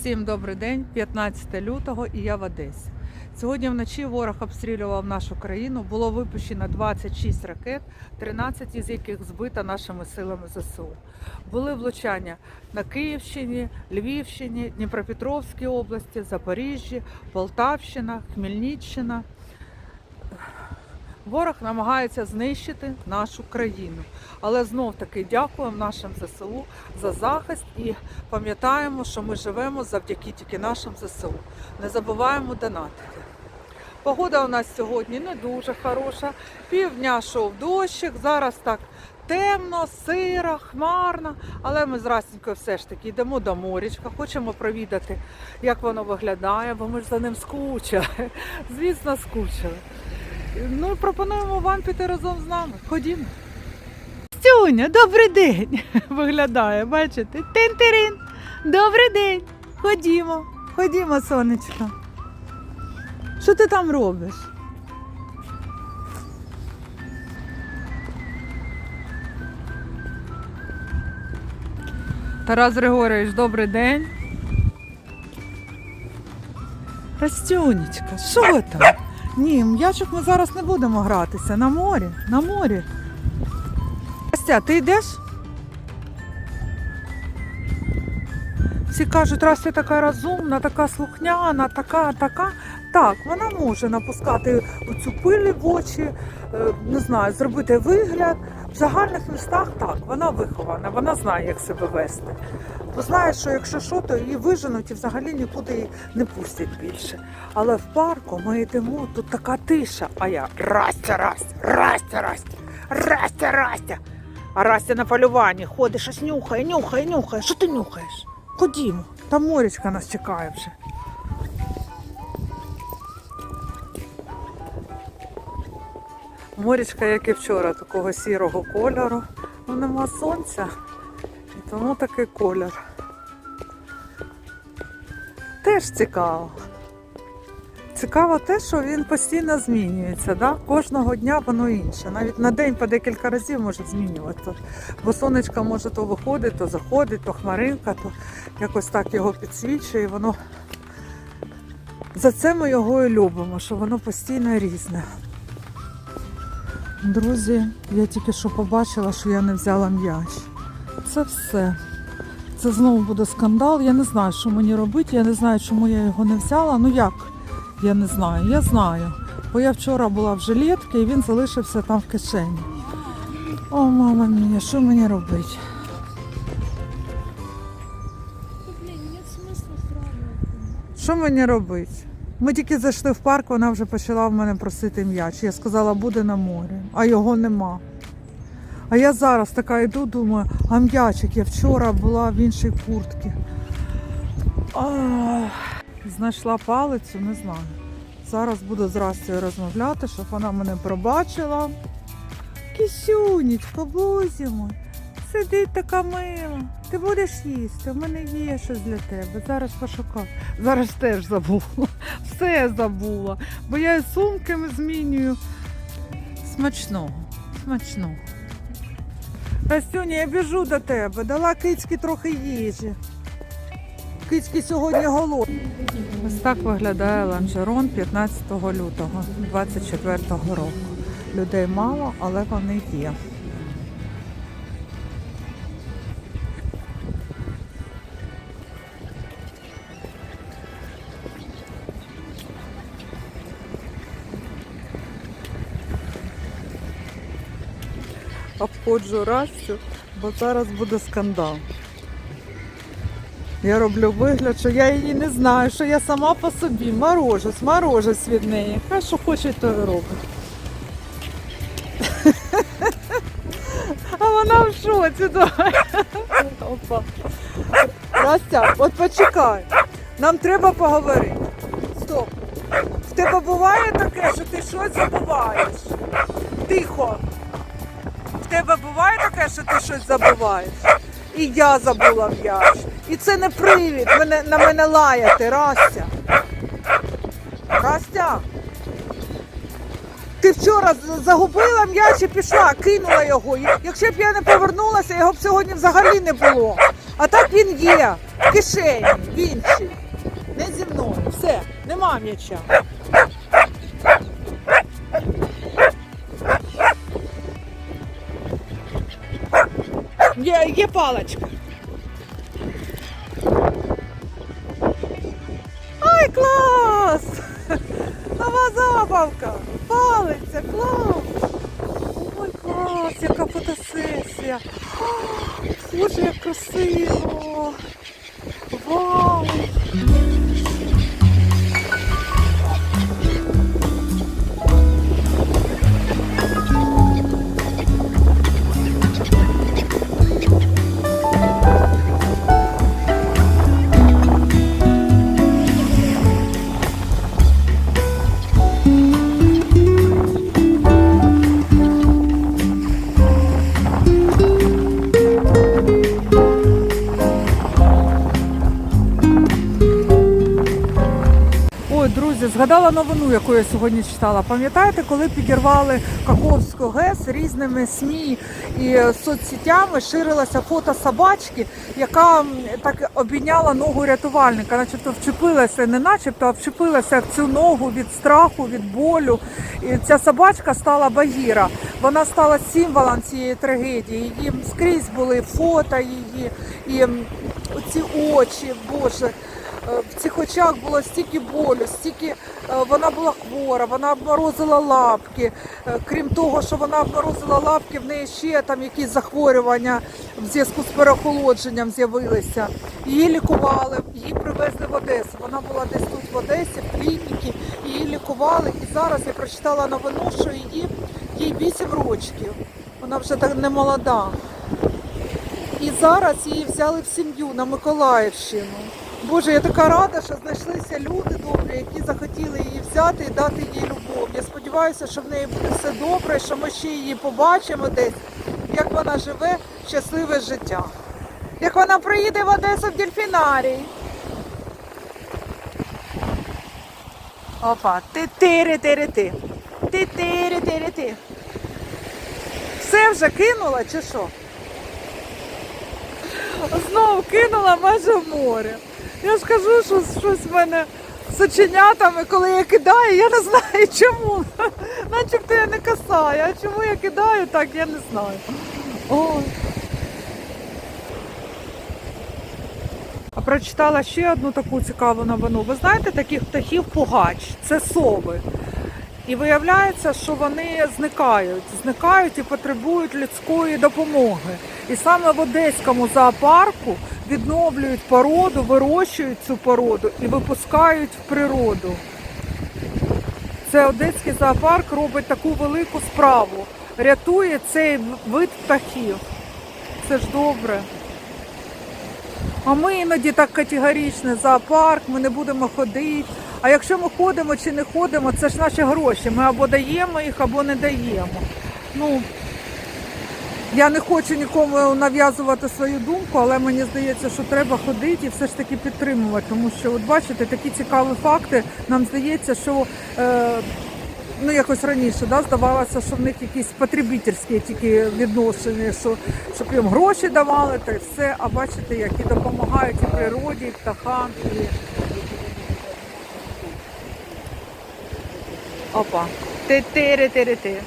Всім добрий день, 15 лютого і я в Одесі. Сьогодні вночі ворог обстрілював нашу країну. Було випущено 26 ракет, 13 із яких збито нашими силами ЗСУ. Були влучання на Київщині, Львівщині, Дніпропетровській області, Запоріжжі, Полтавщина, Хмельниччина. Ворог намагається знищити нашу країну. Але знов таки дякуємо нашим ЗСУ за захист і пам'ятаємо, що ми живемо завдяки тільки нашим ЗСУ. Не забуваємо донатити. Погода у нас сьогодні не дуже хороша. Півдня йшов дощик, зараз так темно, сиро, хмарно. Але ми з Растінькою все ж таки йдемо до морячка, хочемо провідати, як воно виглядає, бо ми ж за ним скучили. Звісно, скучили. Ну, пропонуємо вам піти разом з нами. Ходімо. Стюня, добрий день! Виглядає, бачите? Тин-тирин. Добрий день. Ходімо, ходімо, сонечко. Що ти там робиш? Тарас Григорович, добрий день. Растюнечка, що там? Ні, м'ячик ми зараз не будемо гратися. На морі, на морі. Костя, ти йдеш? Всі кажуть, Растя така розумна, така слухняна, така, така. Так, вона може напускати цю пилі в очі, е, не знаю, зробити вигляд. В загальних містах так, вона вихована, вона знає, як себе вести. Бо знає, що якщо що, то її виженуть і взагалі нікуди її не пустять більше. Але в парку ми йдемо, тут така тиша, а я Растя, Растя, Растя, Растя, Растя, Растя. А Растя на полюванні ходить, щось нюхає, нюхає, нюхає. Що ти нюхаєш? Ходімо, там морячка нас чекає вже. Морячка, як і вчора, такого сірого кольору. Ну нема сонця, і тому такий колір. Теж цікаво. Цікаво те, що він постійно змінюється. Да? Кожного дня воно інше. Навіть на день по декілька разів може змінюватися. Бо сонечко може то виходить, то заходить, то хмаринка, то якось так його підсвічує. і Воно... За це ми його і любимо, що воно постійно різне. Друзі, я тільки що побачила, що я не взяла м'яч. Це все. Це знову буде скандал. Я не знаю, що мені робити. Я не знаю, чому я його не взяла. Ну як? Я не знаю. Я знаю. Бо я вчора була в жилетці і він залишився там в кишені. О, мама мія, що мені робити? Що мені робити? Ми тільки зайшли в парк, вона вже почала в мене просити м'яч. Я сказала, буде на морі, а його нема. А я зараз така йду, думаю, а м'ячик, я вчора була в іншій куртці. Знайшла палицю, не знаю. Зараз буду з Растю розмовляти, щоб вона мене пробачила. Кисюнечко, бузі мой, сидить така мила. Ти будеш їсти, в мене є щось для тебе. Зараз пошукаю. Зараз теж забула. Все забула. Бо я і сумками змінюю. Смачного, смачного. Растюня, я біжу до тебе, дала кицьки трохи їжі. Кицьки сьогодні голодні. Ось так виглядає ланжерон 15 лютого 24 року. Людей мало, але вони є. Обходжу Растю, бо зараз буде скандал. Я роблю вигляд, що я її не знаю, що я сама по собі морожусь, морожусь від неї. Хай що хоче, то і робить. А вона в шоці. Опа. Растя, от почекай. Нам треба поговорити. Стоп. В тебе буває таке, що ти щось забуваєш. Тихо. Тебе буває таке, що ти щось забуваєш? І я забула м'яч. І це не привід мене, на мене лаяти, Растя. Растя. Ти вчора загубила м'яч і пішла, кинула його. Якщо б я не повернулася, його б сьогодні взагалі не було. А так він є в кишені, в іншій. Не зі мною. Все, нема м'яча. Є, є паличка. Ай, клас! Нова забавка! Палиця, клас! Ой, клас, яка фотосесія! Боже, як красиво! Згадала новину, яку я сьогодні читала. Пам'ятаєте, коли підірвали Каховську ГЕС різними СМІ і соцсетями ширилося фото собачки, яка так обійняла ногу рятувальника, начебто вчепилася, не начебто, а вчепилася в цю ногу від страху, від болю. І ця собачка стала Багіра. Вона стала символом цієї трагедії. Її скрізь були фото її, і м, оці очі, Боже. Е, В цих очах було стільки болю, стільки е, вона була хвора, вона обморозила лапки. Е, Крім того, що вона обморозила лапки, в неї ще там якісь захворювання в зв'язку з переохолодженням з'явилися. Її лікували, її привезли в Одесу. Вона була десь тут в Одесі, в клініці, її лікували. І зараз я прочитала новину, що її їй 8 років. Вона вже так не молода. І зараз її взяли в сім'ю на Миколаївщину. Боже, я така рада, що знайшлися люди добрі, які захотіли її взяти і дати їй любов. Я сподіваюся, що в неї буде все добре, що ми ще її побачимо десь, як вона живе щасливе життя. Як вона приїде в Одесу в дельфінарій. Опа, ти тири тири ти. Ти тири тири ти. Все вже кинула чи що? Знову кинула майже в море. Я ж кажу, що щось в мене з оченятами, коли я кидаю, я не знаю чому. Начебто я не касаю, а чому я кидаю, так я не знаю. Ой. А прочитала ще одну таку цікаву новину. Ви знаєте таких птахів пугач? Це сови. І виявляється, що вони зникають, зникають і потребують людської допомоги. І саме в Одеському зоопарку відновлюють породу, вирощують цю породу і випускають в природу. Це Одеський зоопарк робить таку велику справу. Рятує цей вид птахів. Це ж добре. А ми іноді так категорично, зоопарк, ми не будемо ходити. А якщо ми ходимо чи не ходимо, це ж наші гроші. Ми або даємо їх, або не даємо. Ну, я не хочу нікому нав'язувати свою думку, але мені здається, що треба ходити і все ж таки підтримувати. Тому що, от бачите, такі цікаві факти. Нам здається, що е, ну якось раніше да, здавалося, що в них якісь потребительські тільки відношення, що щоб їм гроші давали, та й все. А бачите, які допомагають і природі, і птахам. І... Опа. Ти-ти-ри-ти-ри-ти.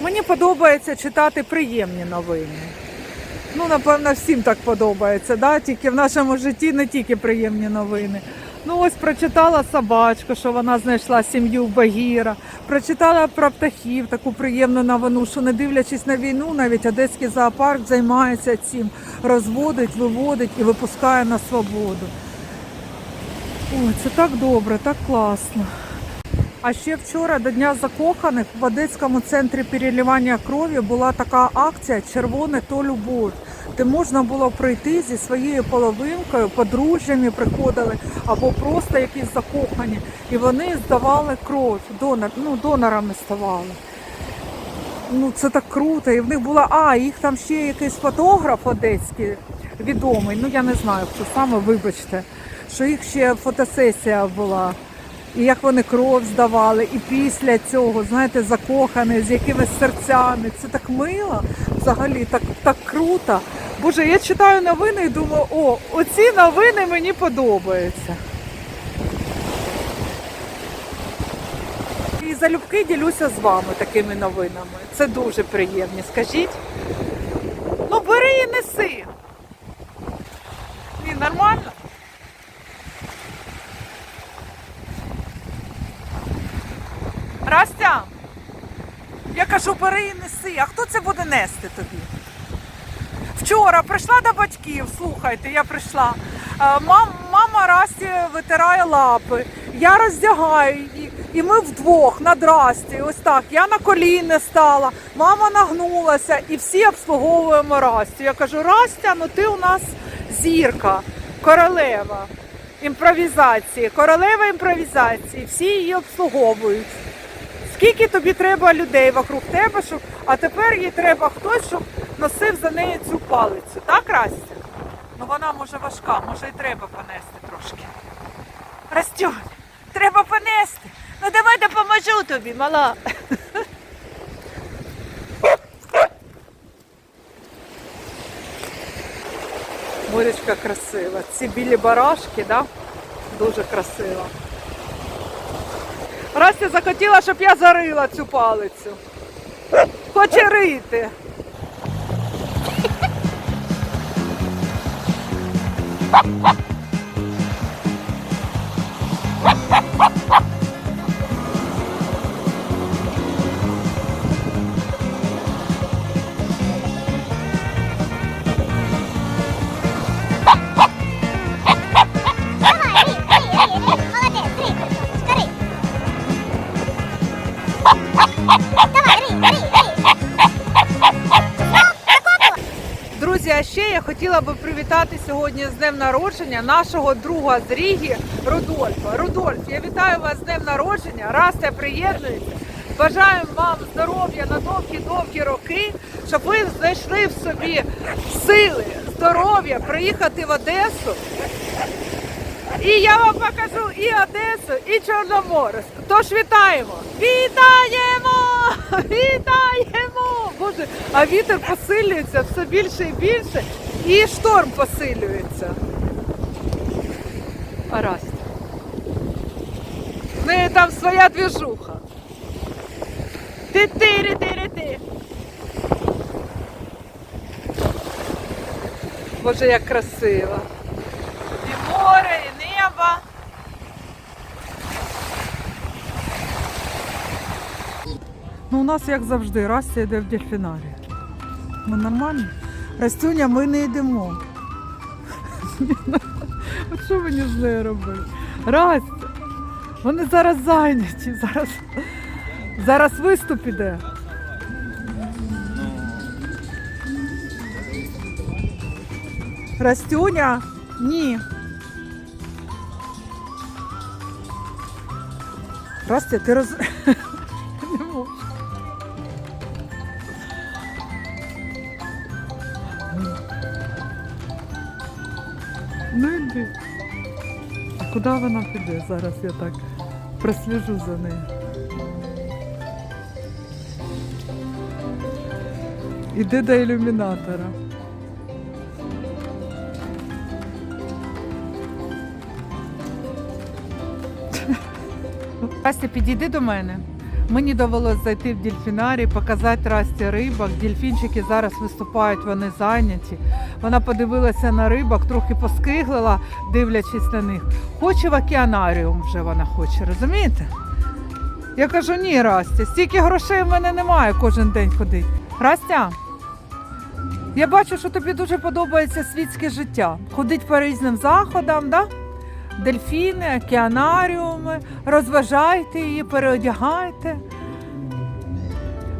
Мені подобається читати приємні новини. Ну, напевно, всім так подобається, да? тільки в нашому житті не тільки приємні новини. Ну, ось прочитала собачку, що вона знайшла сім'ю Багіра. Прочитала про птахів таку приємну новину, що не дивлячись на війну, навіть Одеський зоопарк займається цим, розводить, виводить і випускає на свободу. Ой, це так добре, так класно. А ще вчора до Дня закоханих в Одеському центрі переливання крові була така акція Червоне то любов, де можна було прийти зі своєю половинкою, подружжями приходили або просто якісь закохані. І вони здавали кров, донор, ну, донорами ставали. Ну, це так круто. І в них була, а, їх там ще якийсь фотограф одеський відомий. Ну я не знаю, хто саме, вибачте, що їх ще фотосесія була. І як вони кров здавали, і після цього, знаєте, закохані, з якимись серцями. Це так мило взагалі, так, так круто. Боже, я читаю новини і думаю, о, оці новини мені подобаються. І залюбки ділюся з вами такими новинами. Це дуже приємні. Скажіть. Ну бери і неси. Ні, нормально? Растя, я кажу, бери і неси. А хто це буде нести тобі? Вчора прийшла до батьків, слухайте, я прийшла. Е, Мам, мама Расті витирає лапи, я роздягаю її, і ми вдвох на Расті, ось так. Я на коліни стала, мама нагнулася і всі обслуговуємо Растю. Я кажу, Растя, ну ти у нас зірка, королева імпровізації, королева імпровізації, всі її обслуговують. Скільки тобі треба людей вокруг тебе, щоб... а тепер їй треба хтось, щоб носив за нею цю палицю. Так, Растя? Ну вона може важка, може і треба понести трошки. Растюнь, треба понести. Ну давай допоможу тобі, мала. Морячка красива. Ці білі барашки, да? Дуже красиво. Растя захотіла, щоб я зарила цю палицю. Хоче рити. Хотіла би привітати сьогодні з днем народження нашого друга з Ріги Рудольфа. Рудольф, я вітаю вас з днем народження. Растя приєднується. Бажаємо вам здоров'я на довгі-довгі роки, щоб ви знайшли в собі сили, здоров'я приїхати в Одесу. І я вам покажу і Одесу, і Чорноморськ. Тож вітаємо! Вітаємо! Вітаємо! Боже, а вітер посилюється все більше і більше, і шторм посилюється. Раз. В неї там своя двіжуха. ти ти ти ти Боже, як красиво. І море, і небо. Ну, у нас, як завжди, Растя йде в дельфінарі. Ми нормально? Растюня, ми не йдемо. От що мені з нею робити? Растя, вони зараз зайняті, зараз, зараз виступ іде. Растюня? Ні. Растя, ти роз... куди вона піде? Зараз я так просліжу за нею. Іди до ілюмінатора. Растя, підійди до мене. Мені довелося зайти в дельфінарій, показати Расті рибок. Дельфінчики зараз виступають, вони зайняті. Вона подивилася на рибок, трохи поскиглила, дивлячись на них. Хоче в океанаріум вже вона хоче, розумієте? Я кажу, ні, Растя, стільки грошей в мене немає кожен день ходити. Растя, я бачу, що тобі дуже подобається світське життя. Ходить по різним заходам, да? дельфіни, океанаріуми, розважайте її, переодягайте.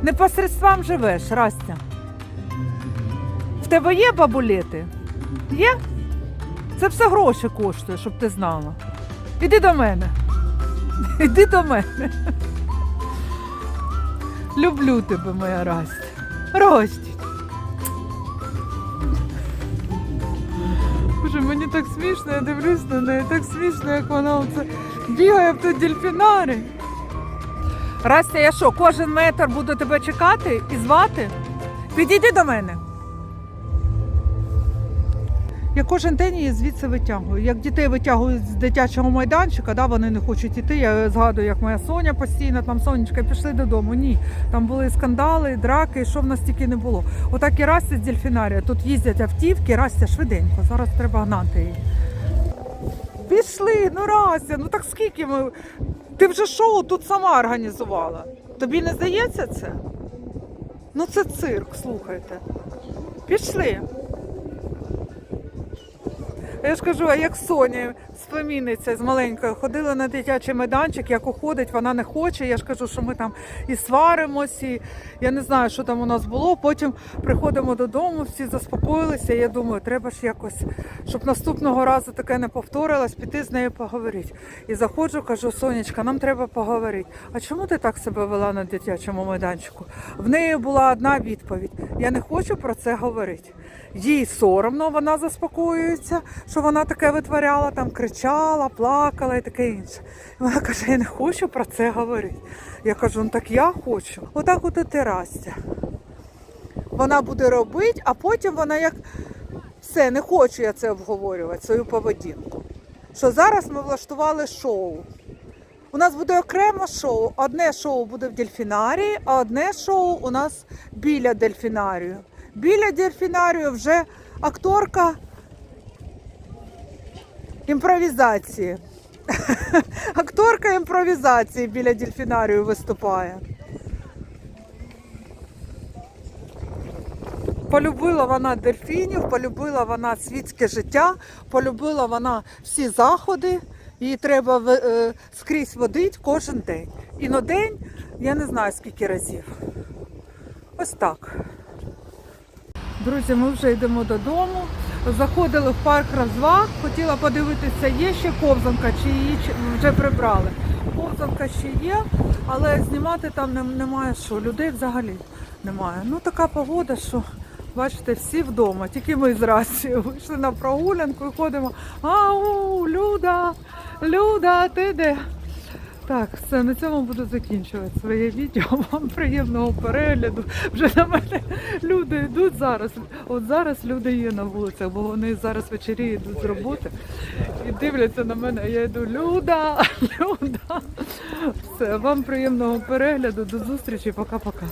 Не посредствам живеш, Растя. В тебе є бабулети? Є? Це все гроші коштує, щоб ти знала. Іди до мене. Іди до мене. Люблю тебе, моя Растя. Ростіть. Боже, мені так смішно, я дивлюсь на неї, так смішно, як вона оце Бігає в тут дельфінарій. Растя, я що, кожен метр буду тебе чекати і звати? Підійди до мене. Я кожен день її звідси витягую. Як дітей витягують з дитячого майданчика, да, вони не хочуть іти. Я згадую, як моя Соня постійно там сонечка, пішли додому. Ні, там були скандали, драки, що в нас тільки не було. Отак і Растя з дельфінарія. Тут їздять автівки, Растя швиденько. Зараз треба гнати її. Пішли, ну Растя, ну так скільки ми. Ти вже шоу тут сама організувала. Тобі не здається це? Ну це цирк, слухайте. Пішли. Я ж кажу, а як Соня з племінниця з маленькою ходила на дитячий майданчик, як уходить, вона не хоче. Я ж кажу, що ми там і сваримось, і я не знаю, що там у нас було. Потім приходимо додому, всі заспокоїлися. Я думаю, треба ж якось, щоб наступного разу таке не повторилось, піти з нею поговорити. І заходжу, кажу, Сонечка, нам треба поговорити. А чому ти так себе вела на дитячому майданчику? В неї була одна відповідь: я не хочу про це говорити. Їй соромно, вона заспокоюється, що вона таке витворяла, там кричала, плакала і таке інше. І вона каже, я не хочу про це говорити. Я кажу, ну так я хочу. Отак от і терастя. Вона буде робити, а потім вона як все, не хочу я це обговорювати, свою поведінку. Що зараз ми влаштували шоу. У нас буде окремо шоу. Одне шоу буде в дельфінарії, а одне шоу у нас біля дельфінарію. Біля дельфінарію вже акторка імпровізації. Акторка імпровізації біля дельфінарію виступає. Полюбила вона дельфінів, полюбила вона світське життя, полюбила вона всі заходи. Її треба е, скрізь водити кожен день. І на день я не знаю скільки разів. Ось так. Друзі, ми вже йдемо додому. Заходили в парк розваг, хотіла подивитися, є ще ковзанка, чи її вже прибрали. Ковзанка ще є, але знімати там немає що. Людей взагалі немає. Ну така погода, що бачите, всі вдома. Тільки ми з рацією вийшли на прогулянку і ходимо. Ау, Люда, Люда, ти де? Так, все, на цьому буду закінчувати своє відео. Вам приємного перегляду. Вже на мене люди йдуть зараз. От зараз люди є на вулицях, бо вони зараз ввечері йдуть з роботи і дивляться на мене. Я йду, Люда, Люда. Все, вам приємного перегляду. До зустрічі, пока-пока.